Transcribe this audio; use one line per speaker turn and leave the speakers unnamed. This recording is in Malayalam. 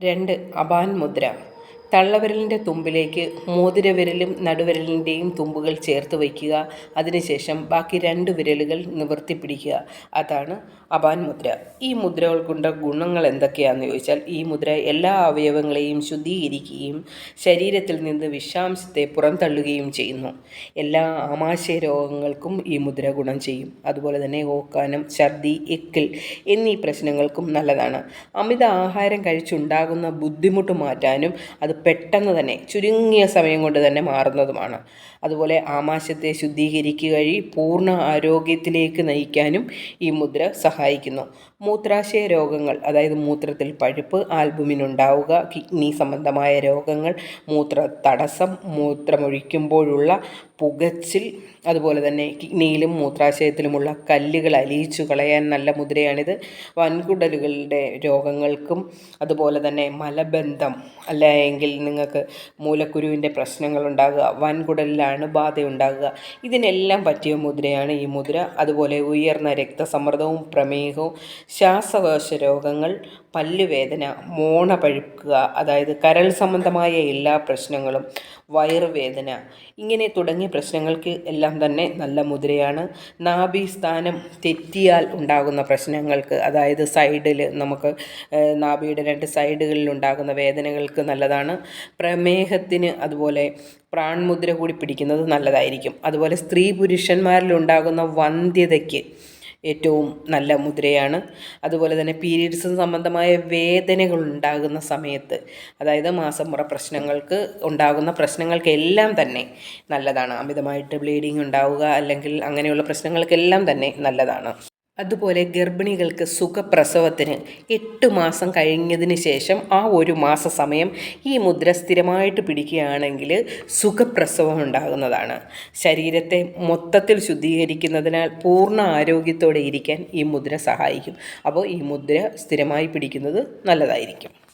രണ്ട് അപാൻ മുദ്ര. തള്ളവിരലിന്റെ തുമ്പിലേക്ക് മോതിരവിരലും നടുവിരലിന്റെയും തുമ്പുകൾ ചേർത്ത് വയ്ക്കുക. അതിനുശേഷം ബാക്കി രണ്ട് വിരലുകൾ നിവർത്തി പിടിക്കുക അതാണ് അപാൻ മുദ്ര. ഈ മുദ്രകൾ കൊണ്ട് ഗുണങ്ങൾ എന്തൊക്കെയാണെന്ന് ചോദിച്ചാൽ ഈ മുദ്ര എല്ലാ അവയവങ്ങളെയും ശുദ്ധീകരിക്കുകയും ശരീരത്തിൽ നിന്ന് വിഷാംശത്തെ പുറന്തള്ളുകയും ചെയ്യുന്നു. എല്ലാ ആമാശയ രോഗങ്ങൾക്കും ഈ മുദ്ര ഗുണം ചെയ്യും. അതുപോലെ തന്നെ ഓക്കാനം ഛർദി എക്കിൽ എന്നീ പ്രശ്നങ്ങൾക്കും നല്ലതാണ്. അമിത ആഹാരം കഴിച്ചുണ്ടാകുന്ന ബുദ്ധിമുട്ട് മാറ്റാനും അത് പെട്ടെന്ന് തന്നെ ചുരുങ്ങിയ സമയം കൊണ്ട് തന്നെ മാറുന്നതുമാണ്. അതുപോലെ ആമാശയത്തെ ശുദ്ധീകരിക്കുക വഴി പൂർണ ആരോഗ്യത്തിലേക്ക് നയിക്കാനും ഈ മുദ്ര സഹായിക്കുന്നു. മൂത്രാശയ രോഗങ്ങൾ അതായത് മൂത്രത്തിൽ പഴുപ്പ് ആൽബുമിൻ ഉണ്ടാവുക കിഡ്നി സംബന്ധമായ രോഗങ്ങൾ മൂത്ര തടസ്സം മൂത്രമൊഴിക്കുമ്പോഴുള്ള പുകച്ചിൽ അതുപോലെ തന്നെ കിഡ്നിയിലും മൂത്രാശയത്തിലുമുള്ള കല്ലുകൾ അലിയിച്ചു കളയാൻ നല്ല മുദ്രയാണിത്. വൻകുടലുകളുടെ രോഗങ്ങൾക്കും അതുപോലെ തന്നെ മലബന്ധം അല്ല എങ്കിൽ നിങ്ങൾക്ക് മൂലക്കുരുവിന്റെ പ്രശ്നങ്ങൾ ഉണ്ടാകുക വൻകുടലിലാണ് ബാധയുണ്ടാകുക. ഇതിനെല്ലാം പറ്റിയ മുദ്രയാണ് ഈ മുദ്ര. അതുപോലെ ഉയർന്ന രക്തസമ്മർദ്ദവും പ്രമേഹവും ശ്വാസകോശ രോഗങ്ങൾ പല്ലുവേദന മോണ പഴുക്കുക അതായത് കരൾ സംബന്ധമായ എല്ലാ പ്രശ്നങ്ങളും വയറുവേദന ഇങ്ങനെ തുടങ്ങിയ പ്രശ്നങ്ങൾക്ക് എല്ലാം തന്നെ നല്ല മുദ്രയാണ്. നാഭീസ്ഥാനം തെറ്റിയാൽ ഉണ്ടാകുന്ന പ്രശ്നങ്ങൾക്ക് അതായത് സൈഡിൽ നമുക്ക് നാഭിയുടെ രണ്ട് സൈഡുകളിൽ ഉണ്ടാകുന്ന വേദനകൾക്ക് നല്ലതാണ്. പ്രമേഹത്തിന് അതുപോലെ പ്രാൺമുദ്ര കൂടി പിടിക്കുന്നത് നല്ലതായിരിക്കും. അതുപോലെ സ്ത്രീ പുരുഷന്മാരിൽ ഉണ്ടാകുന്ന വന്ധ്യതയ്ക്ക് ഏറ്റവും നല്ല മുദ്രയാണ്. അതുപോലെ തന്നെ പീരീഡ്സ് സംബന്ധമായ വേദനകൾ ഉണ്ടാകുന്ന സമയത്ത് അതായത് മാസമുറ പ്രശ്നങ്ങൾക്ക് ഉണ്ടാകുന്ന പ്രശ്നങ്ങൾക്കെല്ലാം തന്നെ നല്ലതാണ്. അമിതമായിട്ട് ബ്ലീഡിങ് ഉണ്ടാവുക അല്ലെങ്കിൽ അങ്ങനെയുള്ള പ്രശ്നങ്ങൾക്കെല്ലാം തന്നെ നല്ലതാണ്. അതുപോലെ ഗർഭിണികൾക്ക് സുഖപ്രസവത്തിന് എട്ട് മാസം കഴിഞ്ഞതിന് ശേഷം ആ ഒരു മാസ സമയം ഈ മുദ്ര സ്ഥിരമായിട്ട് പിടിക്കുകയാണെങ്കിൽ സുഖപ്രസവം ഉണ്ടാകുന്നതാണ്. ശരീരത്തെ മൊത്തത്തിൽ ശുദ്ധീകരിക്കുന്നതിനാൽ പൂർണ ആരോഗ്യത്തോടെ ഇരിക്കാൻ ഈ മുദ്ര സഹായിക്കും. അപ്പോൾ ഈ മുദ്ര സ്ഥിരമായി പിടിക്കുന്നത് നല്ലതായിരിക്കും.